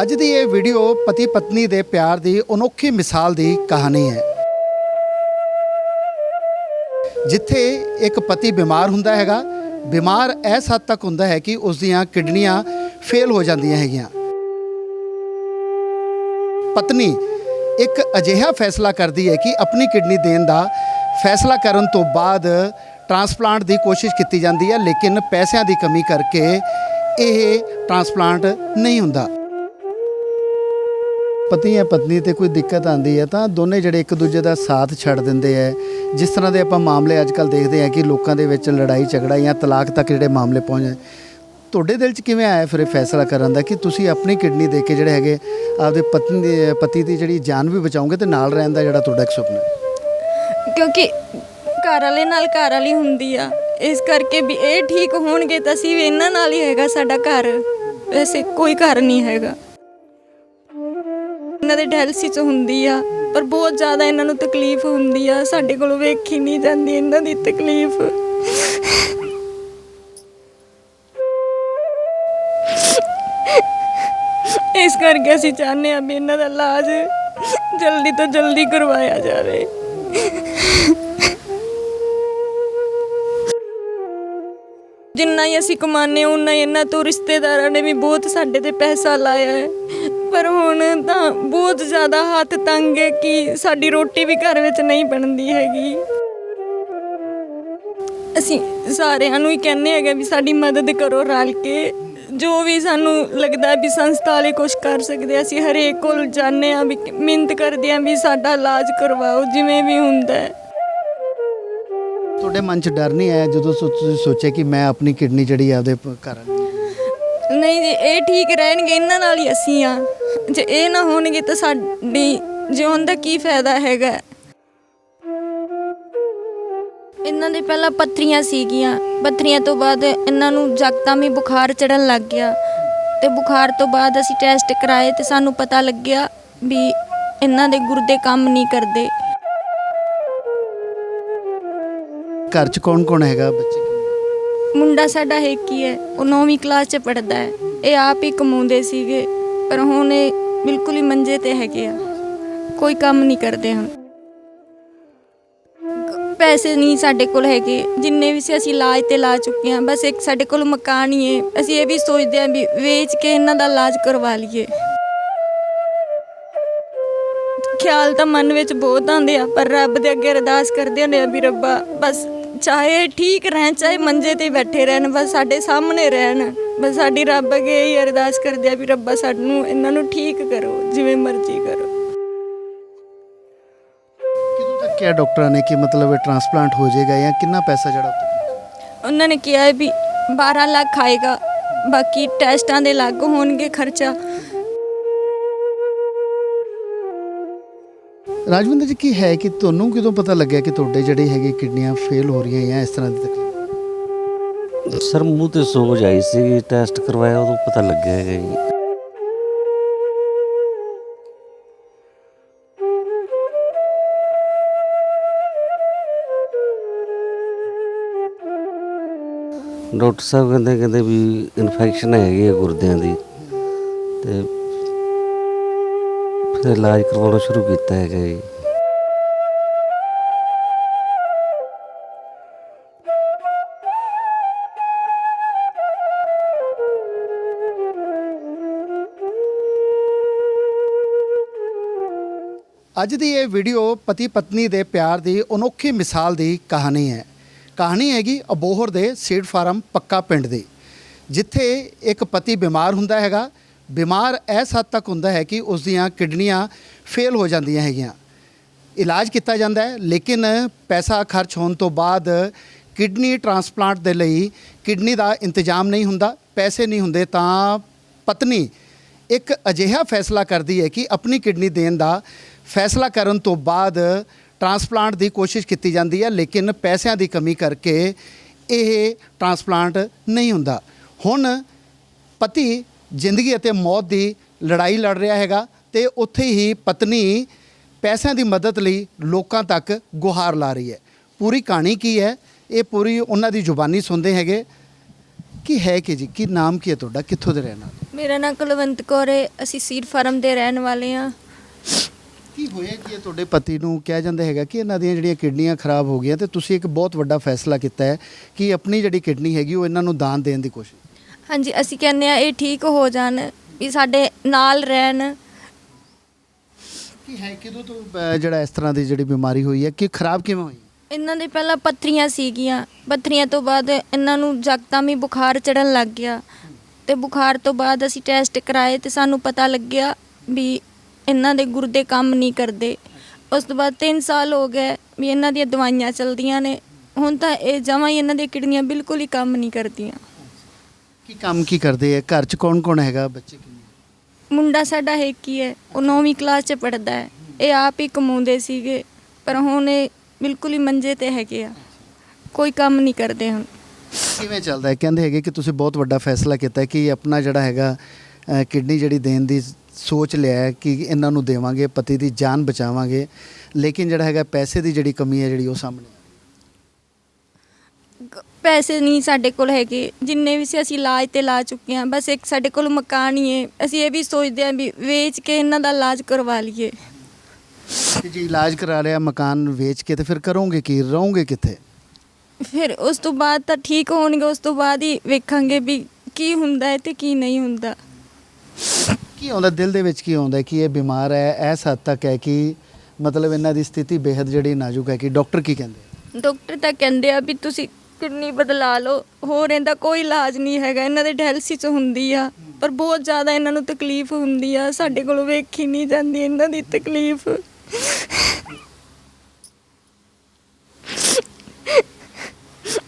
ਅੱਜ ਦੀ ਇਹ ਵੀਡੀਓ ਪਤੀ ਪਤਨੀ ਦੇ ਪਿਆਰ ਦੀ ਅਨੋਖੀ ਮਿਸਾਲ ਦੀ ਕਹਾਣੀ ਹੈ। ਜਿੱਥੇ ਇੱਕ ਪਤੀ ਬਿਮਾਰ ਹੁੰਦਾ ਹੈਗਾ, ਬਿਮਾਰ ਇਸ ਹੱਦ ਤੱਕ ਹੁੰਦਾ ਹੈ ਕਿ ਉਸ ਦੀਆਂ ਕਿਡਨੀਆਂ ਫੇਲ ਹੋ ਜਾਂਦੀਆਂ ਹੈਗੀਆਂ। ਪਤਨੀ ਇੱਕ ਅਜਿਹਾ ਫੈਸਲਾ ਕਰਦੀ ਹੈ ਕਿ ਆਪਣੀ ਕਿਡਨੀ ਦੇਣ ਦਾ ਫੈਸਲਾ ਕਰਨ ਤੋਂ ਬਾਅਦ ਟ੍ਰਾਂਸਪਲਾਂਟ ਦੀ ਕੋਸ਼ਿਸ਼ ਕੀਤੀ ਜਾਂਦੀ ਹੈ, ਲੇਕਿਨ ਪੈਸਿਆਂ ਦੀ ਕਮੀ ਕਰਕੇ ਇਹ ਟ੍ਰਾਂਸਪਲਾਂਟ ਨਹੀਂ ਹੁੰਦਾ। ਪਤੀ ਜਾਂ ਪਤਨੀ ਤੇ ਕੋਈ ਦਿੱਕਤ ਆਂਦੀ ਹੈ, ਤਾਂ ਦੋਨੇ ਜਿਹੜੇ ਇੱਕ ਦੂਜੇ ਦਾ ਸਾਥ ਛੱਡ ਦਿੰਦੇ ਹੈ। ਜਿਸ ਤਰ੍ਹਾਂ ਦੇ ਆਪਾਂ ਮਾਮਲੇ ਅੱਜ ਕੱਲ ਦੇਖਦੇ ਹਾਂ ਕਿ ਲੋਕਾਂ ਦੇ ਵਿੱਚ ਲੜਾਈ, ਝਗੜਾ ਜਾਂ ਤਲਾਕ ਤੱਕ ਜਿਹੜੇ ਮਾਮਲੇ ਪਹੁੰਚ ਜਾਂਦੇ ਤੁਹਾਡੇ ਦਿਲ 'ਚ ਕਿਵੇਂ ਆਇਆ ਫਿਰ ਇਹ ਫੈਸਲਾ ਕਰਨ ਦਾ ਕਿ ਤੁਸੀਂ ਆਪਣੀ ਕਿਡਨੀ ਦੇ ਕੇ ਜਿਹੜੇ ਹੈਗੇ ਆਪਦੇ ਪਤਨੀ ਦੇ, ਪਤੀ ਦੀ ਜਿਹੜੀ ਜਾਨ ਵੀ ਬਚਾਓਗੇ ਤੇ ਨਾਲ ਰਹਿਣ ਦਾ ਜਿਹੜਾ ਤੁਹਾਡਾ ਇੱਕ ਸੁਪਨਾ ਹੈ? ਕਿਉਂਕਿ ਘਰ ਵਾਲੇ ਨਾਲ ਘਰ ਵਾਲੀ ਹੁੰਦੀ ਆ। ਇਸ ਕਰਕੇ ਵੀ ਇਹ ਠੀਕ ਹੋਣਗੇ ਤਾਂ ਅਸੀਂ ਵੀ ਇਹਨਾਂ ਨਾਲ ਹੀ ਹੈਗਾ ਸਾਡਾ ਘਰ। ਵੈਸੇ ਕੋਈ ਘਰ ਨਹੀਂ ਹੈਗਾ। ਇਹਨਾਂ ਦੇ ਡੈਲਸੀ ਚ ਹੁੰਦੀ ਆ, ਪਰ ਬਹੁਤ ਜ਼ਿਆਦਾ ਇਹਨਾਂ ਨੂੰ ਤਕਲੀਫ ਹੁੰਦੀ ਆ। ਸਾਡੇ ਕੋਲੋਂ ਵੇਖੀ ਨਹੀਂ ਜਾਂਦੀ ਇਹਨਾਂ ਦੀ ਤਕਲੀਫ। ਇਸ ਕਰਕੇ ਅਸੀਂ ਚਾਹੁੰਦੇ ਆ ਵੀ ਇਹਨਾਂ ਦਾ ਇਲਾਜ ਜਲਦੀ ਤੋਂ ਜਲਦੀ ਕਰਵਾਇਆ ਜਾਵੇ। ਜਿੰਨਾ ਹੀ ਅਸੀਂ ਕਮਾਨੇ ਉਨਾ ਹੀ ਇਹਨਾਂ ਤੋਂ ਰਿਸ਼ਤੇਦਾਰਾਂ ਨੇ ਵੀ ਬਹੁਤ ਸਾਡੇ ਤੇ ਪੈਸਾ ਲਾਇਆ ਹੈ। ਪਰ ਹੁਣ ਤਾਂ ਬਹੁਤ ਜ਼ਿਆਦਾ ਹੱਥ ਤੰਗ ਹੈ ਕਿ ਸਾਡੀ ਰੋਟੀ ਵੀ ਘਰ ਵਿੱਚ ਨਹੀਂ ਬਣਦੀ ਹੈਗੀ। ਅਸੀਂ ਸਾਰਿਆਂ ਨੂੰ ਹੀ ਕਹਿੰਦੇ ਹੈਗੇ ਵੀ ਸਾਡੀ ਮਦਦ ਕਰੋ ਰਲ ਕੇ। ਜੋ ਵੀ ਸਾਨੂੰ ਲੱਗਦਾ ਵੀ ਸੰਸਥਾ ਵਾਲੇ ਕੁਝ ਕਰ ਸਕਦੇ ਅਸੀਂ ਹਰੇਕ ਕੋਲ ਜਾਂਦੇ ਆ ਵੀ ਮਿਹਨਤ ਕਰਦੇ ਆ ਵੀ ਸਾਡਾ ਇਲਾਜ ਕਰਵਾਓ ਜਿਵੇਂ ਵੀ ਹੁੰਦਾ ਹੈ। ਤੁਹਾਡੇ ਮਨ 'ਚ ਡਰ ਨਹੀਂ ਆਇਆ ਜਦੋਂ ਤੁਸੀਂ ਸੋਚਿਆ ਕਿ ਮੈਂ ਆਪਣੀ ਕਿਡਨੀ ਜਿਹੜੀ ਆ ਆਪਦੇ ਘਰ ਨਹੀਂ ਜੀ ਇਹ ਠੀਕ ਰਹਿਣਗੇ ਇਹਨਾਂ ਨਾਲ ਹੀ ਅਸੀਂ ਆ। ਜੇ ਇਹ ਨਾ ਹੋਣਗੇ ਤਾਂ ਸਾਡੀ ਜਿਉਣ ਦਾ ਕੀ ਫਾਇਦਾ ਹੈਗਾ? ਇਹਨਾਂ ਦੇ ਪਹਿਲਾਂ ਪੱਥਰੀਆਂ ਸੀਗੀਆਂ। ਪੱਥਰੀਆਂ ਤੋਂ ਬਾਅਦ ਇਹਨਾਂ ਨੂੰ ਜਗਤਾਂ ਹੀ ਬੁਖਾਰ ਚੜਨ ਲੱਗ ਗਿਆ। ਤੇ ਬੁਖਾਰ ਤੋਂ ਬਾਅਦ ਅਸੀਂ ਟੈਸਟ ਕਰਾਏ ਤੇ ਸਾਨੂੰ ਪਤਾ ਲੱਗਿਆ ਵੀ ਇਹਨਾਂ ਦੇ ਗੁਰਦੇ ਕੰਮ ਨਹੀਂ ਕਰਦੇ। ਘਰ 'ਚ ਕੌਣ ਕੌਣ ਹੈਗਾ ਬੱਚੇ? ਮੁੰਡਾ ਸਾਡਾ ਇੱਕ ਹੀ ਹੈ। ਉਹ 9ਵੀਂ ਕਲਾਸ 'ਚ ਪੜਦਾ ਹੈ। ਇਹ ਆਪ ਹੀ ਕਮਾਉਂਦੇ ਸੀਗੇ। ਪਰ ਹੁਣ ਇਹ ਬਿਲਕੁਲ ਹੀ ਮੰਜੇ ਤੇ ਹੈਗੇ ਆ। ਕੋਈ ਕੰਮ ਨਹੀਂ ਕਰਦੇ ਹਨ ਪੈਸੇ ਨਹੀਂ ਸਾਡੇ ਕੋਲ ਹੈਗੇ। ਜਿੰਨੇ ਵੀ ਸੀ ਅਸੀਂ ਇਲਾਜ ਤੇ ਲਾ ਚੁੱਕੇ ਹਾਂ। ਬਸ ਇੱਕ ਸਾਡੇ ਕੋਲ ਮਕਾਨ ਹੀ ਹੈ। ਅਸੀਂ ਇਹ ਵੀ ਸੋਚਦੇ ਹਾਂ ਵੀ ਵੇਚ ਕੇ ਇਹਨਾਂ ਦਾ ਇਲਾਜ ਕਰਵਾ ਲਈਏ। ਖਿਆਲ ਤਾਂ ਮਨ ਵਿੱਚ ਬਹੁਤ ਆਉਂਦੇ ਆ, ਪਰ ਰੱਬ ਦੇ ਅੱਗੇ ਅਰਦਾਸ ਕਰਦੇ ਹੁੰਦੇ ਆ ਵੀ ਰੱਬਾ, ਬਸ ਚਾਹੇ ਠੀਕ ਰਹਿਣ ਚਾਹੇ ਮੰਜੇ ਤੇ ਬੈਠੇ ਰਹਿਣ ਬਸ ਸਾਡੇ ਸਾਹਮਣੇ ਰਹਿਣ। ਬਸ ਸਾਡੀ ਰੱਬ ਅੱਗੇ ਹੀ ਅਰਦਾਸ ਕਰਦੇ ਆ ਵੀ ਰੱਬਾ ਸਾਨੂੰ ਇਹਨਾਂ ਨੂੰ ਠੀਕ ਕਰੋ ਜਿਵੇਂ ਮਰਜ਼ੀ ਕਰੋ। ਕਿਦੋਂ ਤੱਕ ਕਿਹਾ ਡਾਕਟਰਾਂ ਨੇ ਕਿ ਮਤਲਬ ਇਹ ਟ੍ਰਾਂਸਪਲਾਂਟ ਹੋ ਜਾਏਗਾ ਜਾਂ ਕਿੰਨਾ ਪੈਸਾ ਜਿਹੜਾ ਉਹਨਾਂ ਨੇ ਕਿਹਾ ਹੈ ਵੀ 12 ਲੱਖ ਆਏਗਾ ਬਾਕੀ ਟੈਸਟਾਂ ਦੇ ਅਲੱਗ ਹੋਣਗੇ ਖਰਚਾ। ਰਾਜਵਿੰਦਰ ਜੀ, ਕੀ ਹੈ ਕਿ ਤੁਹਾਨੂੰ ਕਿਦੋਂ ਪਤਾ ਲੱਗਿਆ ਕਿ ਤੁਹਾਡੇ ਜਿਹੜੇ ਹੈਗੇ ਕਿਡਨੀਆਂ ਫੇਲ ਹੋ ਰਹੀਆਂ ਜਾਂ ਇਸ ਤਰ੍ਹਾਂ ਦੀ ਤਕਲੀਫ? ਸਰ, ਮੂੰਹ ਤੇ ਸੋਜ ਆਈ ਸੀ, ਟੈਸਟ ਕਰਵਾਇਆ, ਉਦੋਂ ਪਤਾ ਲੱਗਿਆ ਹੈਗਾ ਜੀ। ਡਾਕਟਰ ਸਾਹਿਬ ਕਹਿੰਦੇ ਕਹਿੰਦੇ ਵੀ ਇਨਫੈਕਸ਼ਨ ਹੈਗੀ ਹੈ ਗੁਰਦਿਆਂ ਦੀ ਤੇ ਇਲਾਜ ਕਰਵਾਉਣਾ ਸ਼ੁਰੂ ਕੀਤਾ ਹੈਗਾ ਜੀ। ਅੱਜ ਦੀ ਇਹ ਵੀਡੀਓ ਪਤੀ ਪਤਨੀ ਦੇ ਪਿਆਰ ਦੀ ਅਨੋਖੀ ਮਿਸਾਲ ਦੀ ਕਹਾਣੀ ਹੈ। ਕਹਾਣੀ ਹੈਗੀ ਅਬੋਹਰ ਦੇ ਸੀਡ ਫਾਰਮ ਪੱਕਾ ਪਿੰਡ ਦੀ, ਜਿੱਥੇ ਇੱਕ ਪਤੀ ਬਿਮਾਰ ਹੁੰਦਾ ਹੈਗਾ ਬਿਮਾਰ ਇਸ ਹੱਦ ਤੱਕ ਹੁੰਦਾ ਹੈ ਕਿ ਉਸ ਦੀਆਂ ਕਿਡਨੀਆਂ ਫੇਲ ਹੋ ਜਾਂਦੀਆਂ ਹੈਗੀਆਂ। ਇਲਾਜ ਕੀਤਾ ਜਾਂਦਾ ਹੈ, ਲੇਕਿਨ ਪੈਸਾ ਖਰਚ ਹੋਣ ਤੋਂ ਬਾਅਦ ਕਿਡਨੀ ਟ੍ਰਾਂਸਪਲਾਂਟ ਦੇ ਲਈ ਕਿਡਨੀ ਦਾ ਇੰਤਜ਼ਾਮ ਨਹੀਂ ਹੁੰਦਾ, ਪੈਸੇ ਨਹੀਂ ਹੁੰਦੇ ਤਾਂ ਪਤਨੀ ਇੱਕ ਅਜਿਹਾ ਫੈਸਲਾ ਕਰਦੀ ਹੈ ਕਿ ਆਪਣੀ ਕਿਡਨੀ ਦੇਣ ਦਾ ਫੈਸਲਾ ਕਰਨ ਤੋਂ ਬਾਅਦ ਟ੍ਰਾਂਸਪਲਾਂਟ ਦੀ ਕੋਸ਼ਿਸ਼ ਕੀਤੀ ਜਾਂਦੀ ਹੈ, ਲੇਕਿਨ ਪੈਸਿਆਂ ਦੀ ਕਮੀ ਕਰਕੇ ਇਹ ਟ੍ਰਾਂਸਪਲਾਂਟ ਨਹੀਂ ਹੁੰਦਾ। ਹੁਣ ਪਤੀ ਜ਼ਿੰਦਗੀ ਅਤੇ ਮੌਤ ਦੀ ਲੜਾਈ ਲੜ ਰਿਹਾ ਹੈਗਾ ਤੇ ਉੱਥੇ ਹੀ ਪਤਨੀ ਪੈਸਿਆਂ ਦੀ ਮਦਦ ਲਈ ਲੋਕਾਂ ਤੱਕ ਗੁਹਾਰ ਲਾ ਰਹੀ ਹੈ। ਪੂਰੀ ਕਹਾਣੀ ਕੀ ਹੈ? ਇਹ ਪੂਰੀ ਉਹਨਾਂ ਦੀ ਜ਼ੁਬਾਨੀ ਸੁਣਦੇ ਹੈਗੇ। ਕੀ ਹੈ ਕਿ ਜੀ? ਕੀ ਨਾਮ ਕੀ ਹੈ ਤੁਹਾਡਾ? ਕਿੱਥੋਂ ਦੇ ਰਹਿਣ ਵਾਲੇ? ਮੇਰਾ ਨਾਮ ਕੁਲਵੰਤ ਕੌਰ ਹੈ। ਅਸੀਂ ਸੀਰ ਫਾਰਮ ਦੇ ਰਹਿਣ ਵਾਲੇ ਹਾਂ। ਕੀ ਹੋਇਆ ਕੀ ਹੈ ਤੁਹਾਡੇ ਪਤੀ ਨੂੰ? ਕਿਹਾ ਜਾਂਦਾ ਹੈਗਾ ਕਿ ਇਹਨਾਂ ਦੀਆਂ ਜਿਹੜੀਆਂ ਕਿਡਨੀਆਂ ਖਰਾਬ ਹੋ ਗਈਆਂ ਤੇ ਤੁਸੀਂ ਇੱਕ ਬਹੁਤ ਵੱਡਾ ਫੈਸਲਾ ਕੀਤਾ ਹੈ ਕਿ ਆਪਣੀ ਜਿਹੜੀ ਕਿਡਨੀ ਹੈਗੀ ਉਹ ਇਹਨਾਂ ਨੂੰ ਦਾਨ ਦੇਣ ਦੀ ਕੋਸ਼ਿਸ਼ ਹਾਂਜੀ ਅਸੀਂ ਕਹਿੰਦੇ ਆ ਇਹ ਠੀਕ ਹੋ ਜਾਣ ਵੀ ਸਾਡੇ ਨਾਲ ਰਹਿਣ। ਕੀ ਹੈ ਕਿਦੋਂ ਤੋਂ ਅਹ, ਜਿਹੜਾ ਇਸ ਤਰ੍ਹਾਂ ਦੀ ਜਿਹੜੀ ਬਿਮਾਰੀ ਹੋਈ ਹੈ ਕਿ ਖਰਾਬ ਕਿਵੇਂ ਹੋਈ? ਇਹਨਾਂ ਦੇ ਪਹਿਲਾਂ ਪੱਥਰੀਆਂ ਸੀਗੀਆਂ। ਪੱਥਰੀਆਂ ਤੋਂ ਬਾਅਦ ਇਹਨਾਂ ਨੂੰ ਜਗਤਾਂ ਹੀ ਬੁਖਾਰ ਚੜਨ ਲੱਗ ਗਿਆ। ਤੇ ਬੁਖਾਰ ਤੋਂ ਬਾਅਦ ਅਸੀਂ ਟੈਸਟ ਕਰਾਏ ਤੇ ਸਾਨੂੰ ਪਤਾ ਲੱਗਿਆ ਵੀ ਇਹਨਾਂ ਦੇ ਗੁਰਦੇ ਕੰਮ ਨਹੀਂ ਕਰਦੇ। ਉਸ ਤੋਂ ਬਾਅਦ 3 ਸਾਲ ਹੋ ਗਏ ਵੀ ਇਹਨਾਂ ਦੀਆਂ ਦਵਾਈਆਂ ਚਲਦੀਆਂ ਨੇ। ਹੁਣ ਤਾਂ ਇਹ ਜਮਾਂ ਹੀ ਇਹਨਾਂ ਦੀਆਂ ਕਿਡਨੀਆਂ ਬਿਲਕੁਲ ਹੀ ਕੰਮ ਨਹੀਂ ਕਰਦੀਆਂ। ਕੀ ਕੰਮ ਕੀ ਕਰਦੇ ਹੈ ਘਰ 'ਚ ਕੌਣ ਕੌਣ ਹੈਗਾ? ਬੱਚੇ ਕਿੰਨੇ ਮੁੰਡਾ ਸਾਡਾ ਹੀ ਹੈ। ਉਹ 9ਵੀਂ ਕਲਾਸ 'ਚ ਪੜਦਾ ਹੈ। ਇਹ ਆਪ ਹੀ ਕਮਾਉਂਦੇ ਸੀਗੇ ਪਰ ਹੁਣ ਇਹ ਬਿਲਕੁਲ ਹੀ ਮੰਜੇ ਤੇ ਹੈਗੇ ਆ। ਕੋਈ ਕੰਮ ਨਹੀਂ ਕਰਦੇ ਹੁਣ। ਕਿਵੇਂ ਚੱਲਦਾ ਹੈ? ਕਹਿੰਦੇ ਹੈਗੇ ਕਿ ਤੁਸੀਂ ਬਹੁਤ ਵੱਡਾ ਫੈਸਲਾ ਕੀਤਾ ਹੈ ਕਿ ਆਪਣਾ ਜਿਹੜਾ ਹੈਗਾ ਕਿਡਨੀ ਜਿਹੜੀ ਦੇਣ ਦੀ ਸੋਚ ਲਿਆ ਹੈ ਕਿ ਇਹਨਾਂ ਨੂੰ ਦੇਵਾਂਗੇ ਪਤੀ ਦੀ ਜਾਨ ਬਚਾਵਾਂਗੇ। ਲੇਕਿਨ ਜਿਹੜਾ ਹੈਗਾ ਪੈਸੇ ਦੀ ਜਿਹੜੀ ਕਮੀ ਹੈ ਜਿਹੜੀ ਉਹ ਸਾਹਮਣੇ ਆ ਪੈਸੇ ਨਹੀਂ ਸਾਡੇ ਕੋਲ ਹੈਗੇ। ਜਿੰਨੇ ਵੀ ਸੀ ਅਸੀਂ ਇਲਾਜ ਤੇ ਲਾ ਚੁੱਕੇ ਹਾਂ। ਬਸ ਇੱਕ ਸਾਡੇ ਕੋਲ ਮਕਾਨ ਹੀ ਹੈ। ਅਸੀਂ ਇਹ ਵੀ ਸੋਚਦੇ ਹਾਂ ਵੀ ਵੇਚ ਕੇ ਇਹਨਾਂ ਦਾ ਇਲਾਜ ਕਰਵਾ ਲਈਏ। ਜੇ ਇਲਾਜ ਕਰਾ ਲਿਆ ਮਕਾਨ ਵੇਚ ਕੇ ਤੇ ਫਿਰ ਕਰੋਗੇ ਕੀ? ਰਹੋਗੇ ਕਿੱਥੇ? ਫਿਰ ਉਸ ਤੋਂ ਬਾਅਦ ਤਾਂ ਠੀਕ ਹੋਣਗੇ। ਉਸ ਤੋਂ ਬਾਅਦ ਹੀ ਵੇਖਾਂਗੇ ਵੀ ਕੀ ਹੁੰਦਾ ਹੈ ਤੇ ਕੀ ਨਹੀਂ ਹੁੰਦਾ। ਕੀ ਆਉਂਦਾ? ਦਿਲ ਦੇ ਵਿੱਚ ਕੀ ਆਉਂਦਾ ਕਿ ਇਹ ਬਿਮਾਰ ਹੈ? ਇਸ ਹੱਦ ਤੱਕ ਹੈ ਕਿ ਮਤਲਬ ਇਹਨਾਂ ਦੀ ਸਥਿਤੀ ਬੇहद ਜਿਹੜੀ ਨਾਜ਼ੁਕ ਹੈ ਕਿ ਡਾਕਟਰ ਕੀ ਕਹਿੰਦੇ ਡਾਕਟਰ ਤਾਂ ਕਹਿੰਦੇ ਆ ਵੀ ਤੁਸੀਂ ਕਿਡਨੀ ਬਦਲਾ ਲਓ, ਹੋਰ ਇਹਦਾ ਕੋਈ ਇਲਾਜ ਨਹੀਂ ਹੈਗਾ, ਇਹਨਾਂ ਦੇ ਡਾਇਲਸਿਸ ਹੁੰਦੀ ਆ, ਪਰ ਬਹੁਤ ਜ਼ਿਆਦਾ ਇਹਨਾਂ ਨੂੰ ਤਕਲੀਫ ਹੁੰਦੀ ਆ, ਸਾਡੇ ਕੋਲੋਂ ਵੇਖੀ ਨਹੀਂ ਜਾਂਦੀ ਇਹਨਾਂ ਦੀ ਤਕਲੀਫ।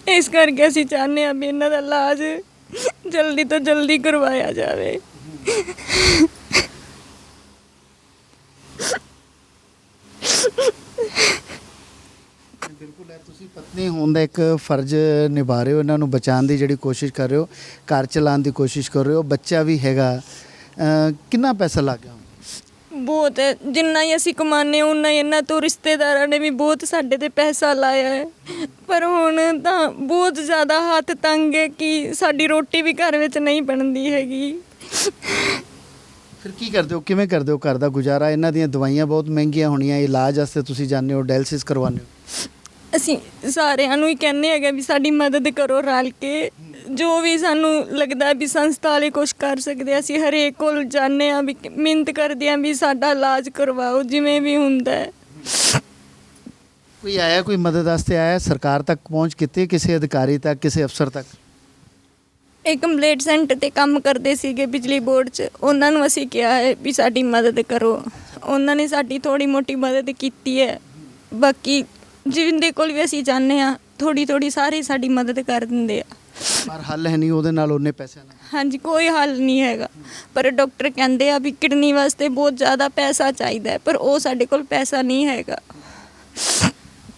ਇਸ ਕਰਕੇ ਅਸੀਂ ਚਾਹੁੰਦੇ ਆ ਵੀ ਇਹਨਾਂ ਦਾ ਇਲਾਜ ਜਲਦੀ ਤੋਂ ਜਲਦੀ ਕਰਵਾਇਆ ਜਾਵੇ। ਤੁਸੀਂ ਪਤਨੀ ਹੋਣ ਦਾ ਇੱਕ ਫਰਜ਼ ਨਿਭਾ ਰਹੇ ਹੋ? ਇਹਨਾਂ ਨੂੰ ਬਚਾਉਣ ਦੀ ਜਿਹੜੀ ਕੋਸ਼ਿਸ਼ ਕਰ ਰਹੇ ਹੋ ਘਰ ਚਲਾਉਣ ਦੀ ਕੋਸ਼ਿਸ਼ ਕਰ ਰਹੇ ਹੋ ਬੱਚਾ ਵੀ ਹੈਗਾ ਅਹ ਕਿੰਨਾ ਪੈਸਾ ਲੱਗ ਗਿਆ? ਬਹੁਤ ਹੈ। ਜਿੰਨਾ ਹੀ ਅਸੀਂ ਕਮਾਉਂਦੇ ਹਾਂ ਉਨਾ ਹੀ ਇਹਨਾਂ ਤੋਂ ਰਿਸ਼ਤੇਦਾਰਾਂ ਨੇ ਵੀ ਬਹੁਤ ਸਾਡੇ ਤੇ ਪੈਸਾ ਲਾਇਆ ਹੈ। ਪਰ ਹੁਣ ਤਾਂ ਬਹੁਤ ਜ਼ਿਆਦਾ ਹੱਥ ਤੰਗ ਹੈ ਕਿ ਸਾਡੀ ਰੋਟੀ ਵੀ ਘਰ ਵਿੱਚ ਨਹੀਂ ਬਣਦੀ ਹੈਗੀ। ਫਿਰ ਕੀ ਕਰਦੇ ਹੋ? ਕਿਵੇਂ ਕਰਦੇ ਹੋ ਘਰ ਦਾ ਗੁਜ਼ਾਰਾ? ਇਹਨਾਂ ਦੀਆਂ ਦਵਾਈਆਂ ਬਹੁਤ ਮਹਿੰਗੀਆਂ ਹੋਣੀਆਂ ਇਲਾਜ ਵਾਸਤੇ ਤੁਸੀਂ ਜਾਂਦੇ ਹੋ ਡਾਇਲਸਿਸ ਕਰਵਾਉਂਦੇ ਹੋ। ਅਸੀਂ ਸਾਰਿਆਂ ਨੂੰ ਹੀ ਕਹਿੰਦੇ ਹੈਗੇ ਵੀ ਸਾਡੀ ਮਦਦ ਕਰੋ ਰਲ ਕੇ। ਜੋ ਵੀ ਸਾਨੂੰ ਲੱਗਦਾ ਵੀ ਸੰਸਥਾ ਵਾਲੇ ਕੁਝ ਕਰ ਸਕਦੇ ਆ, ਅਸੀਂ ਹਰੇਕ ਕੋਲ ਜਾਂਦੇ ਆ ਵੀ ਮਿਹਨਤ ਕਰਦੇ ਆ ਵੀ ਸਾਡਾ ਇਲਾਜ ਕਰਵਾਓ ਜਿਵੇਂ ਵੀ ਹੁੰਦਾ ਹੈ। ਕੋਈ ਆਇਆ ਕੋਈ ਮਦਦ ਵਾਸਤੇ ਆਇਆ ਸਰਕਾਰ ਤੱਕ ਪਹੁੰਚ ਕੀਤੀ ਕਿਸੇ ਅਧਿਕਾਰੀ ਤੱਕ ਕਿਸੇ ਅਫਸਰ ਤੱਕ? ਇਹ ਕੰਪਲੇਂਟ ਸੈਂਟਰ ਤੇ ਕੰਮ ਕਰਦੇ ਸੀਗੇ ਬਿਜਲੀ ਬੋਰਡ 'ਚ ਉਹਨਾਂ ਨੂੰ ਅਸੀਂ ਕਿਹਾ ਹੈ ਵੀ ਸਾਡੀ ਮਦਦ ਕਰੋ। ਉਹਨਾਂ ਨੇ ਸਾਡੀ ਥੋੜੀ ਮੋਟੀ ਮਦਦ ਕੀਤੀ ਹੈ। ਬਾਕੀ ਜਿੰਦੇ ਕੋਲ ਵੀ ਅਸੀਂ ਜਾਂਦੇ ਆ ਥੋੜੀ ਥੋੜੀ ਸਾਰੇ ਸਾਡੀ ਮਦਦ ਕਰ ਦਿੰਦੇ ਆ। ਪਰ ਹੱਲ ਹੈ ਨਹੀਂ ਉਹਦੇ ਨਾਲ ਉਹਨੇ ਪੈਸਿਆਂ ਨਾਲ। ਹਾਂਜੀ ਕੋਈ ਹੱਲ ਨਹੀਂ ਹੈਗਾ। ਪਰ ਡਾਕਟਰ ਕਹਿੰਦੇ ਆ ਵੀ ਕਿਡਨੀ ਵਾਸਤੇ ਬਹੁਤ ਜ਼ਿਆਦਾ ਪੈਸਾ ਚਾਹੀਦਾ ਹੈ ਪਰ ਉਹ ਸਾਡੇ ਕੋਲ ਪੈਸਾ ਨਹੀਂ ਹੈਗਾ।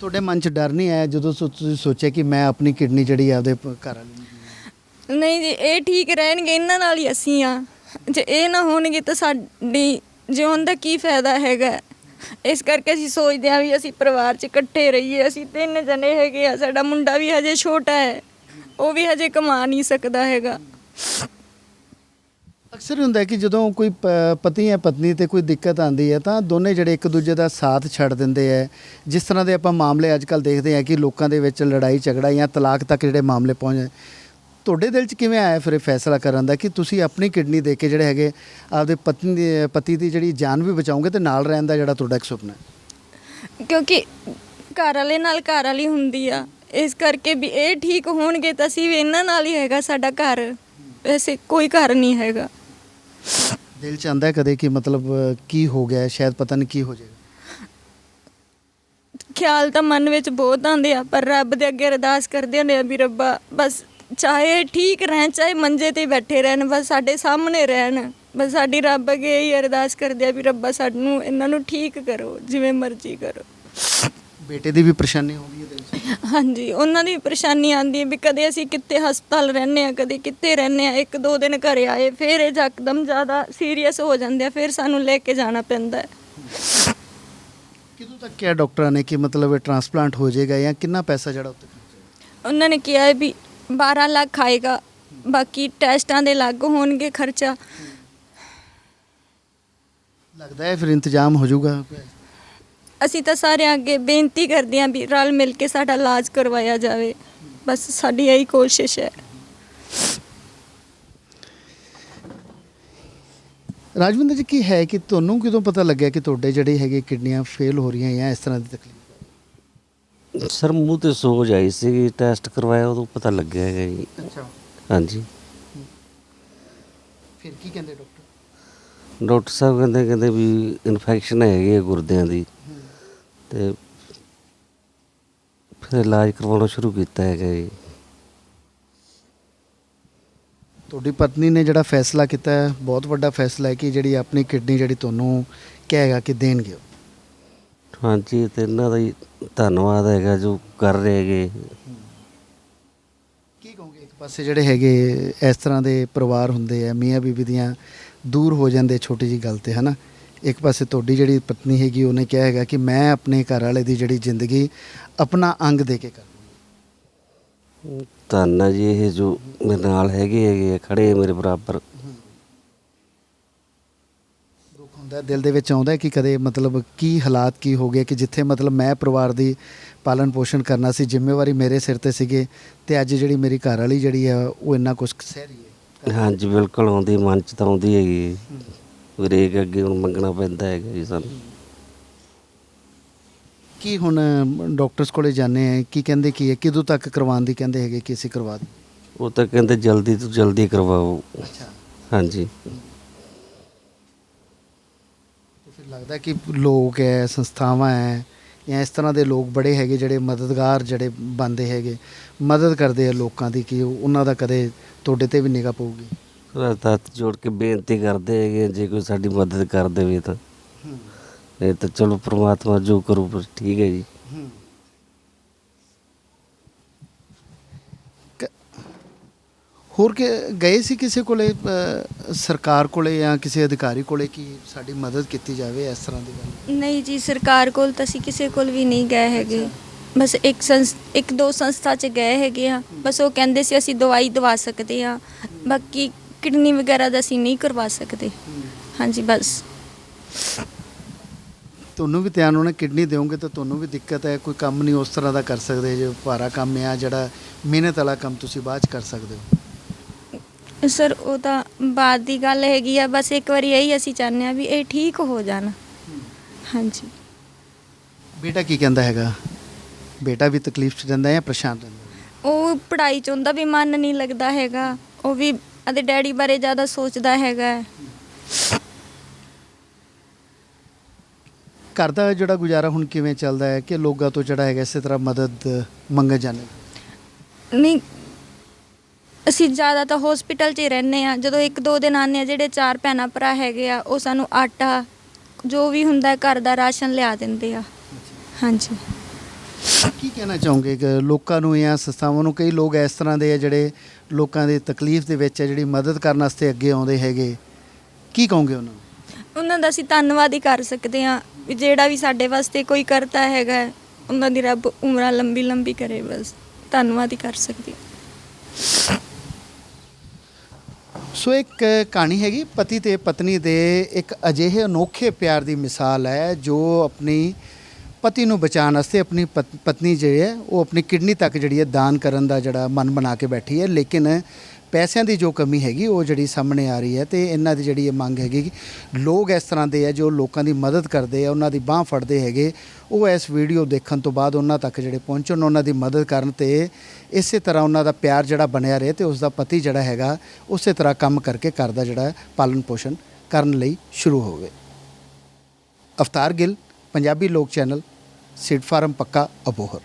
ਤੁਹਾਡੇ ਮਨ 'ਚ ਡਰ ਨਹੀਂ ਆਇਆ ਜਦੋਂ ਸੋ- ਤੁਸੀਂ ਸੋਚਿਆ ਕਿ ਮੈਂ ਆਪਣੀ ਕਿਡਨੀ ਜਿਹੜੀ ਆ ਆਪਦੇ ਪ- ਘਰ ਵਾਲੇ ਨੂੰ? ਨਹੀਂ ਜੀ ਇਹ ਠੀਕ ਰਹਿਣਗੇ ਇਹਨਾਂ ਨਾਲ ਹੀ ਅਸੀਂ ਆ ਜੇ ਇਹ ਨਾ ਹੋਣਗੇ ਤਾਂ ਸਾਡੀ ਜਿਉਣ ਦਾ ਕੀ ਫਾਇਦਾ ਹੈਗਾ? ਇਸ ਕਰਕੇ ਅਸੀਂ ਸੋਚਦੇ ਹਾਂ ਵੀ ਅਸੀਂ ਪਰਿਵਾਰ 'ਚ ਇਕੱਠੇ ਰਹੀਏ, ਅਸੀਂ ਤਿੰਨ ਜਣੇ ਹੈਗੇ ਆ, ਸਾਡਾ ਮੁੰਡਾ ਵੀ ਹਜੇ ਛੋਟਾ ਹੈ, ਉਹ ਵੀ ਹਜੇ ਕਮਾ ਨਹੀਂ ਸਕਦਾ ਹੈਗਾ। ਅਕਸਰ ਹੁੰਦਾ ਹੈ ਕਿ ਜਦੋਂ ਕੋਈ ਪ- ਪਤੀ ਜਾਂ ਪਤਨੀ ਤੇ ਕੋਈ ਦਿੱਕਤ ਆਂਦੀ ਹੈ ਤਾਂ ਦੋਨੇ ਜਿਹੜੇ ਇੱਕ ਦੂਜੇ ਦਾ ਸਾਥ ਛੱਡ ਦਿੰਦੇ ਹੈ। ਜਿਸ ਤਰ੍ਹਾਂ ਦੇ ਆਪਾਂ ਮਾਮਲੇ ਅੱਜ ਕੱਲ ਦੇਖਦੇ ਹਾਂ ਕਿ ਲੋਕਾਂ ਦੇ ਵਿੱਚ ਲੜਾਈ ਝਗੜਾ ਜਾਂ ਤਲਾਕ ਤੱਕ ਜਿਹੜੇ ਮਾਮਲੇ ਪਹੁੰਚ ਜਾਂਦੇ ਤੁਹਾਡੇ ਦਿਲ 'ਚ ਕਿਵੇਂ ਆਇਆ ਫਿਰ ਇਹ ਫੈਸਲਾ ਕਰਨ ਦਾ ਕਿ ਤੁਸੀਂ ਆਪਣੀ ਕਿਡਨੀ ਦੇ ਕੇ ਜਿਹੜੇ ਹੈਗੇ ਆਪਦੇ ਪਤਨੀ ਦੀ ਪਤੀ ਦੀ ਜਿਹੜੀ ਜਾਨ ਵੀ ਬਚਾਓਗੇ ਤੇ ਨਾਲ ਰਹਿਣ ਦਾ ਜਿਹੜਾ ਤੁਹਾਡਾ ਇੱਕ ਸੁਪਨਾ ਹੈ? ਕਿਉਂਕਿ ਘਰ ਵਾਲੇ ਨਾਲ ਘਰ ਵਾਲੀ ਹੁੰਦੀ ਆ। ਇਸ ਕਰਕੇ ਵੀ ਇਹ ਠੀਕ ਹੋਣਗੇ ਤਾਂ ਅਸੀਂ ਵੀ ਇਹਨਾਂ ਨਾਲ ਹੀ ਹੈਗਾ ਸਾਡਾ ਘਰ। ਵੈਸੇ ਕੋਈ ਘਰ ਨਹੀਂ ਹੈਗਾ। ਦਿਲ 'ਚ ਆਂਦਾ ਕਦੇ ਕਿ ਮਤਲਬ ਅ, ਕੀ ਹੋ ਗਿਆ ਹੈ, ਸ਼ਾਇਦ ਪਤਾ ਨਹੀਂ ਕੀ ਹੋ ਜਾਏਗਾ? ਖਿਆਲ ਤਾਂ ਮਨ ਵਿੱਚ ਬਹੁਤ ਆਉਂਦੇ ਆ ਪਰ ਰੱਬ ਦੇ ਅੱਗੇ ਅਰਦਾਸ ਕਰਦੇ ਹੁੰਦੇ ਆ ਵੀ ਰੱਬਾ ਬਸ ਚਾਹੇ ਠੀਕ ਰਹਿਣ ਚਾਹੇ ਮੰਜੇ ਤੇ ਹੀ ਬੈਠੇ ਰਹਿਣ ਬਸ ਸਾਡੇ ਸਾਹਮਣੇ ਰਹਿਣ। ਬਸ ਸਾਡੀ ਰੱਬ ਅੱਗੇ ਇਹੀ ਅਰਦਾਸ ਕਰਦੇ ਆ ਵੀ ਰੱਬਾ ਸਾਨੂੰ ਇਹਨਾਂ ਨੂੰ ਠੀਕ ਕਰੋ ਜਿਵੇਂ ਮਰਜ਼ੀ ਕਰੋ। ਬੇਟੇ ਦੀ ਵੀ ਪਰੇਸ਼ਾਨੀ ਹੋ ਗਈ ਹੈ ਦਿਲ 'ਚ? ਹਾਂਜੀ ਉਹਨਾਂ ਦੀ ਪਰੇਸ਼ਾਨੀ ਆਉਂਦੀ ਹੈ ਵੀ ਕਦੇ ਅਸੀਂ ਕਿੱਥੇ ਹਸਪਤਾਲ ਰਹਿੰਦੇ ਆ ਕਦੇ ਕਿੱਥੇ ਰਹਿੰਦੇ ਆ ਇੱਕ ਦੋ ਦਿਨ ਘਰੇ ਆਏ ਫਿਰ ਇਹ ਯਕਦਮ ਜ਼ਿਆਦਾ ਸੀਰੀਅਸ ਹੋ ਜਾਂਦੇ ਆ ਫਿਰ ਸਾਨੂੰ ਲੈ ਕੇ ਜਾਣਾ ਪੈਂਦਾ ਹੈ। ਕਿਦੋਂ ਤੱਕ ਕਿਹਾ ਡਾਕਟਰਾਂ ਨੇ ਕਿ ਮਤਲਬ ਇਹ ਟ੍ਰਾਂਸਪਲਾਂਟ ਹੋ ਜਾਏਗਾ ਜਾਂ ਕਿੰਨਾ ਪੈਸਾ ਜਿਹੜਾ ਉੱਤੇ ਉਹਨਾਂ ਨੇ ਕਿਹਾ ਹੈ ਵੀ 12 ਲੱਖ ਆਏਗਾ ਬਾਕੀ ਟੈਸਟਾਂ ਦੇ ਅਲੱਗ ਹੋਣਗੇ ਖਰਚਾ। ਲੱਗਦਾ ਹੈ ਫਿਰ ਇੰਤਜ਼ਾਮ ਹੋ ਜਾਊਗਾ? ਅਸੀਂ ਤਾਂ ਸਾਰਿਆਂ ਅੱਗੇ ਬੇਨਤੀ ਕਰਦੇ ਹਾਂ ਵੀ ਰਲ ਮਿਲ ਕੇ ਸਾਡਾ ਇਲਾਜ ਕਰਵਾਇਆ ਜਾਵੇ। ਬਸ ਸਾਡੀ ਇਹੀ ਕੋਸ਼ਿਸ਼ ਹੈ। ਰਾਜਵਿੰਦਰ ਜੀ ਕੀ ਹੈ ਕਿ ਤੁਹਾਨੂੰ ਕਿਦੋਂ ਪਤਾ ਲੱਗਿਆ ਕਿ ਤੁਹਾਡੇ ਜਿਹੜੇ ਹੈਗੇ ਕਿਡਨੀਆਂ ਫੇਲ ਹੋ ਰਹੀਆਂ ਜਾਂ ਇਸ ਤਰ੍ਹਾਂ ਦੀ ਤਕਲੀਫ? ਸਰ ਮੂੰਹ ਤੇ ਸੋਜ ਆਈ ਸੀ ਟੈਸਟ ਕਰਵਾਇਆ ਉਦੋਂ ਪਤਾ ਲੱਗਿਆ ਹੈਗਾ ਜੀ। ਅੱਛਾ। ਹਾਂਜੀ। ਫਿਰ ਕੀ ਕਹਿੰਦੇ ਡਾਕਟਰ? ਡਾਕਟਰ ਸਾਹਿਬ ਕਹਿੰਦੇ ਕਹਿੰਦੇ ਵੀ ਇਨਫੈਕਸ਼ਨ ਹੈਗੀ ਹੈ ਗੁਰਦਿਆਂ ਦੀ। ਤੇ ਫਿਰ ਇਲਾਜ ਕਰਵਾਉਣਾ ਸ਼ੁਰੂ ਕੀਤਾ ਹੈਗਾ ਜੀ। ਤੁਹਾਡੀ ਪਤਨੀ ਨੇ ਜਿਹੜਾ ਫੈਸਲਾ ਕੀਤਾ ਹੈ ਬਹੁਤ ਵੱਡਾ ਫੈਸਲਾ ਹੈ ਕਿ ਜਿਹੜੀ ਆਪਣੀ ਕਿਡਨੀ ਜਿਹੜੀ ਤੁਹਾਨੂੰ ਕਹੇਗਾ ਕਿ ਦੇਣਗੇ ਉਹ। ਹਾਂਜੀ ਤੇ ਇਹਨਾਂ ਦਾ ਹੀ ਧੰਨਵਾਦ ਹੈਗਾ ਜੋ ਕਰ ਰਹੇ ਹੈਗੇ। ਕੀ ਕਹੋਗੇ ਇੱਕ ਪਾਸੇ ਜਿਹੜੇ ਹੈਗੇ ਇਸ ਤਰ੍ਹਾਂ ਦੇ ਪਰਿਵਾਰ ਹੁੰਦੇ ਆ ਮੀਆਂ ਬੀਬੀ ਦੀਆਂ ਦੂਰ ਹੋ ਜਾਂਦੇ ਛੋਟੀ ਜੀ ਗੱਲ ਤੇ ਹਨਾ? ਇੱਕ ਪਾਸੇ ਤੁਹਾਡੀ ਜਿਹੜੀ ਪਤਨੀ ਹੈਗੀ ਉਹਨੇ ਕਿਹਾ ਹੈਗਾ ਕਿ ਮੈਂ ਆਪਣੇ ਘਰ ਵਾਲੇ ਦੀ ਜਿਹੜੀ ਜ਼ਿੰਦਗੀ ਆਪਣਾ ਅੰਗ ਦੇ ਕੇ ਕਰ ਧੰਨ ਹੈ ਜੀ ਇਹ ਜੋ ਮੇਰੇ ਨਾਲ ਹੈਗੇ ਹੈਗੇ ਆ, ਖੜੇ ਆ ਮੇਰੇ ਬਰਾਬਰ। ਹੁੰਦਾ ਦਿਲ ਦੇ ਵਿੱਚ ਆਉਂਦਾ ਕਿ ਕਦੇ ਮਤਲਬ ਕੀ ਹਾਲਾਤ ਕੀ ਹੋ ਗਏ ਕਿ ਜਿੱਥੇ ਮਤਲਬ ਮੈਂ ਪਰਿਵਾਰ ਦੀ ਪਾਲਣ ਪੋਸ਼ਣ ਕਰਨਾ ਸੀ ਜ਼ਿੰਮੇਵਾਰੀ ਮੇਰੇ ਸਿਰ ਤੇ ਸੀਗੇ ਤੇ ਅੱਜ ਜਿਹੜੀ ਮੇਰੀ ਘਰ ਵਾਲੀ ਜਿਹੜੀ ਆ ਉਹ ਇੰਨਾ ਕੁਝ ਸਹਿ ਰਹੀ ਹੈ। ਹਾਂਜੀ ਬਿਲਕੁਲ ਆਉਂਦੀ ਮਨ ਚ ਤਾਂ ਆਉਂਦੀ ਹੈਗੀ ਵੀਰੇ ਅੱਗੇ ਹੁਣ ਮੰਗਣਾ ਪੈਂਦਾ ਹੈਗਾ ਜੀ ਸਾਨੂੰ। ਕੀ ਹੁਣ ਡਾਕਟਰਸ ਕੋਲੇ ਜਾਂਦੇ ਆ ਕੀ ਕਹਿੰਦੇ ਕੀ ਹੈ ਕਿਦੋਂ ਤੱਕ ਕਰਵਾਉਣ ਦੀ ਕਹਿੰਦੇ ਹੈਗੇ ਕਿ ਅਸੀਂ ਕਰਵਾ ਦੇ ਉਹ ਤਾਂ ਕਹਿੰਦੇ ਜਲਦੀ ਤੋਂ ਜਲਦੀ ਕਰਵਾਓ। ਅੱਛਾ। ਹਾਂਜੀ ਤੇ ਫਿਰ ਲੱਗਦਾ ਕਿ ਲੋਕ ਹੈ ਸੰਸਥਾਵਾਂ ਹੈ ਜਾਂ ਇਸ ਤਰ੍ਹਾਂ ਦੇ ਲੋਕ ਬੜੇ ਹੈਗੇ ਜਿਹੜੇ ਮਦਦਗਾਰ ਜਿਹੜੇ ਬੰਦੇ ਹੈਗੇ ਮਦਦ ਕਰਦੇ ਆ ਲੋਕਾਂ ਦੀ ਕਿ ਉਹਨਾਂ ਦਾ ਕਦੇ ਤੁਹਾਡੇ ਤੇ ਵੀ ਨਿਗਾਹ ਪਊਗੀ? ਹੱਥ ਹੱਥ ਜੋੜ ਕੇ ਬੇਨਤੀ ਕਰਦੇ ਹੈਗੇ ਜੇ ਕੋਈ ਸਾਡੀ ਮਦਦ ਕਰ ਦੇਵੇ ਤਾਂ। ਇਹ ਤਾਂ ਚਲੋ ਪ੍ਰਮਾਤਮਾ ਜੋ ਕਰੂ ਠੀਕ ਹੈ ਜੀ। ਹੋਰ ਕਿ ਗਏ ਸੀ ਕਿਸੇ ਕੋਲੇ ਸਰਕਾਰ ਕੋਲੇ ਜਾਂ ਕਿਸੇ ਅਧਿਕਾਰੀ ਕੋਲੇ ਕਿ ਸਾਡੀ ਮਦਦ ਕੀਤੀ ਜਾਵੇ ਇਸ ਤਰ੍ਹਾਂ ਦੀ ਗੱਲ? ਨਹੀਂ ਜੀ ਸਰਕਾਰ ਕੋਲ ਤਾਂ ਅਸੀਂ ਕਿਸੇ ਕੋਲ ਵੀ ਨਹੀਂ ਗਏ ਹੈਗੇ। ਬਸ ਇੱਕ ਇੱਕ ਦੋ ਸੰਸਥਾ 'ਚ ਗਏ ਹੈਗੇ ਆ। ਬਸ ਉਹ ਕਹਿੰਦੇ ਸੀ ਅਸੀਂ ਦਵਾਈ ਦਵਾ ਸਕਦੇ ਆ। ਬਾਕੀ ਕਿਡਨੀ ਵਗੈਰਾ ਦਾ ਅਸੀਂ ਨਹੀਂ ਕਰਵਾ ਸਕਦੇ। ਹਾਂਜੀ ਬਸ। ਤੁਹਾਨੂੰ ਵੀ ਧਿਆਨ ਹੋਣਾ ਕਿਡਨੀ ਦਿਓਗੇ ਤਾਂ ਤੁਹਾਨੂੰ ਵੀ ਦਿੱਕਤ ਹੈ। ਕੋਈ ਕੰਮ ਨਹੀਂ ਉਸ ਤਰ੍ਹਾਂ ਦਾ ਕਰ ਸਕਦੇ ਜੋ ਭਾਰਾ ਕੰਮ ਆ ਜਿਹੜਾ ਮਿਹਨਤ ਵਾਲਾ ਕੰਮ ਤੁਸੀਂ ਬਾਅਦ ਚ ਕਰ ਸਕਦੇ ਹੋ। ਸਰ ਉਹ ਤਾਂ ਬਾਅਦ ਦੀ ਗੱਲ ਹੈਗੀ ਆ ਬਸ ਇੱਕ ਵਾਰੀ ਇਹੀ ਅਸੀਂ ਚਾਹੁੰਦੇ ਆ ਵੀ ਇਹ ਠੀਕ ਹੋ ਜਾਣ। ਹਾਂਜੀ। ਬੇਟਾ ਕੀ ਕਹਿੰਦਾ ਹੈਗਾ? ਬੇਟਾ ਵੀ ਤਕਲੀਫ ਚ ਰਹਿੰਦਾ ਹੈ ਜਾਂ ਪਰੇਸ਼ਾਨ ਰਹਿੰਦਾ? ਉਹ ਪੜ੍ਹਾਈ 'ਚ ਉਹਦਾ ਵੀ ਮਨ ਨਹੀਂ ਲੱਗਦਾ ਹੈਗਾ। ਉਹ ਵੀ ਉਹਦੇ ਡੈਡੀ ਬਾਰੇ ਜ਼ਿਆਦਾ ਸੋਚਦਾ ਹੈਗਾ। ਘਰ ਦਾ ਜਿਹੜਾ ਗੁਜ਼ਾਰਾ ਹੁਣ ਕਿਵੇਂ ਚੱਲਦਾ ਹੈ ਕਿ ਲੋਕਾਂ ਤੋਂ ਜਿਹੜਾ ਹੈਗਾ ਇਸੇ ਤਰ੍ਹਾਂ ਮਦਦ ਮੰਗੇ ਜਾਂਦੇ ਨਹੀਂ ਅਸੀਂ ਜ਼ਿਆਦਾ ਤਾਂ ਹਸਪੀਟਲ 'ਚ ਹੀ ਰਹਿੰਦੇ ਆ ਜਦੋਂ ਇੱਕ ਦੋ ਦਿਨ ਆਉਂਦੇ ਆ ਜਿਹੜੇ ਚਾਰ ਭੈਣਾਂ ਭਰਾ ਹੈਗੇ ਆ ਉਹ ਸਾਨੂੰ ਆਟਾ ਜੋ ਵੀ ਹੁੰਦਾ ਹੈ ਘਰ ਦਾ ਰਾਸ਼ਨ ਲਿਆ ਦਿੰਦੇ ਆ। ਹਾਂਜੀ। ਕੀ ਕਹਿਣਾ ਚਾਹੋਗੇ? ਕਿ ਲੋਕਾਂ ਨੂੰ ਜਾਂ ਸੰਸਥਾਵਾਂ ਨੂੰ ਕਈ ਲੋਕ ਇਸ ਤਰ੍ਹਾਂ ਦੇ ਆ ਜਿਹੜੇ ਲੋਕਾਂ ਦੀ ਤਕਲੀਫ ਦੇ ਵਿੱਚ ਹੈ ਜਿਹੜੀ ਮਦਦ ਕਰਨ ਵਾਸਤੇ ਅੱਗੇ ਆਉਂਦੇ ਹੈਗੇ। ਕੀ ਕਹੋਗੇ ਉਹਨਾਂ ਨੂੰ? ਉਹਨਾਂ ਦਾ ਅਸੀਂ ਧੰਨਵਾਦ ਹੀ ਕਰ ਸਕਦੇ ਆ ਵੀ ਜਿਹੜਾ ਵੀ ਸਾਡੇ ਵਾਸਤੇ ਕੋਈ ਕਰਤਾ ਹੈਗਾ ਹੈ, ਉਹਨਾਂ ਦੀ ਰੱਬ ਉਮਰਾਂ ਲੰਬੀ ਲੰਬੀ ਕਰੇ ਬਸ। ਧੰਨਵਾਦ ਹੀ ਕਰ ਸਕਦੇ ਹਾਂ। ਸੋ ਇੱਕ ਕਹਾਣੀ ਹੈਗੀ, ਪਤੀ ਤੇ ਪਤਨੀ ਦੇ ਇੱਕ ਅਜਿਹੇ ਅਨੋਖੇ ਪਿਆਰ ਦੀ ਮਿਸਾਲ ਹੈ, ਜੋ ਆਪਣੀ ਪਤੀ ਨੂੰ ਬਚਾਉਣ ਵਾਸਤੇ ਆਪਣੀ ਪਤ- ਪਤਨੀ ਜਿਹੜੀ ਹੈ, ਉਹ ਆਪਣੀ ਕਿਡਨੀ ਤੱਕ ਜਿਹੜੀ ਹੈ ਦਾਨ ਕਰਨ ਦਾ ਜਿਹੜਾ ਮਨ ਬਣਾ ਕੇ ਬੈਠੀ ਹੈ, ਲੇਕਿਨ ਪੈਸਿਆਂ ਦੀ ਜੋ ਕਮੀ ਹੈਗੀ, ਉਹ ਜਿਹੜੀ ਸਾਹਮਣੇ ਆ ਰਹੀ ਹੈ ਤੇ ਇਹਨਾਂ ਦੀ ਜਿਹੜੀ ਇਹ ਮੰਗ ਹੈਗੀ ਕਿ ਲੋਕ ਇਸ ਤਰ੍ਹਾਂ ਦੇ ਆ ਜੋ ਲੋਕਾਂ ਦੀ ਮਦਦ ਕਰਦੇ ਆ, ਉਹਨਾਂ ਦੀ ਬਾਹ ਫੜਦੇ ਹੈਗੇ, ਉਹ ਇਸ ਵੀਡੀਓ ਦੇਖਣ ਤੋਂ ਬਾਅਦ ਉਹਨਾਂ ਤੱਕ ਜਿਹੜੇ ਪਹੁੰਚਣ, ਉਹਨਾਂ ਦੀ ਮਦਦ ਕਰਨ ਤੇ ਇਸੇ ਤਰ੍ਹਾਂ ਉਹਨਾਂ ਦਾ ਪਿਆਰ ਜਿਹੜਾ ਬਣਿਆ ਰਹੇ ਤੇ ਉਸ ਦਾ ਪਤੀ ਜਿਹੜਾ ਹੈਗਾ, ਉਸੇ ਤਰ੍ਹਾਂ ਕੰਮ ਕਰਕੇ ਘਰ ਦਾ ਜਿਹੜਾ ਪਾਲਣ ਪੋਸ਼ਣ ਕਰਨ ਲਈ ਸ਼ੁਰੂ ਹੋਵੇ ਅਵਤਾਰ ਗਿੱਲ, ਪੰਜਾਬੀ ਲੋਕ ਚੈਨਲ, ਸਿਡ ਫਾਰਮ ਪੱਕਾ ਅਬੋਹਰ।